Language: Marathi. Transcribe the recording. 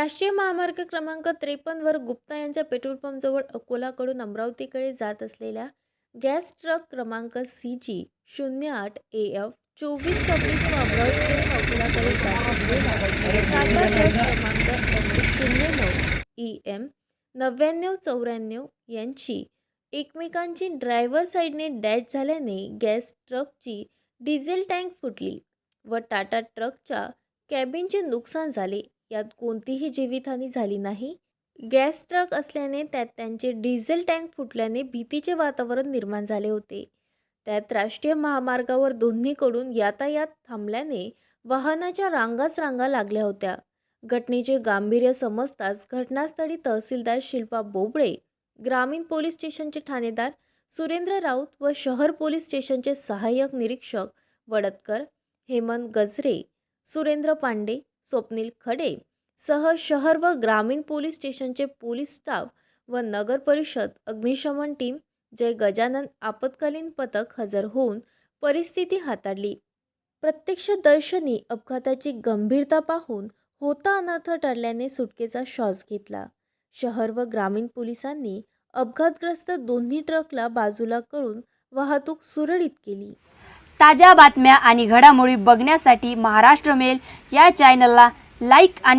राष्ट्रीय महामार्ग क्रमांक त्रेपन्नवर गुप्ता यांच्या पेट्रोल पंपजवळ अकोलाकडून अमरावतीकडे जात असलेल्या गॅस ट्रक क्रमांक सी जी शून्य आठ ए एफ चोवीस सव्वीस व अमरावतीकडून अकोलाकडे जात असलेला टाटा ट्रक क्रमांक शून्य नऊ ई एम नव्याण्णव चौऱ्याण्णव यांची एकमेकांची ड्रायव्हर साईडने डॅश झाल्याने गॅस ट्रकची डिझेल टँक फुटली व टाटा ट्रकच्या कॅबिनचे नुकसान झाले. यात कोणतीही जीवितहानी झाली नाही. गॅस ट्रक असल्याने त्यात त्यांचे डिझेल टँक फुटल्याने भीतीचे वातावरण निर्माण झाले होते. त्यात राष्ट्रीय महामार्गावर दोन्हीकडून यातायात थांबल्याने वाहनाच्या रांगाच रांगा लागल्या होत्या. घटनेचे गांभीर्य समजताच घटनास्थळी तहसीलदार शिल्पा बोबडे ग्रामीण पोलीस स्टेशनचे ठाणेदार सुरेंद्र राऊत व शहर पोलीस स्टेशनचे सहाय्यक निरीक्षक वडतकर हेमंत गजरे सुरेंद्र पांडे स्वप्नील खडे सह शहर व ग्रामीण पोलीस स्टेशनचे पोलीस स्टाफ व नगर परिषद अग्निशमन टीम जय गजानन आपत्कालीन पथक हजर होऊन परिस्थिती हाताळली. प्रत्यक्षदर्शनी अपघाताची गंभीरता पाहून होता अनर्थ ठरल्याने सुटकेचा श्वास घेतला. शहर व ग्रामीण पोलिसांनी अपघातग्रस्त दोन्ही ट्रकला बाजूला करून वाहतूक सुरळीत केली. ताज्या बातम्या आणि घडामोडी बघण्यासाठी महाराष्ट्र मेल या चॅनलला लाईक आणि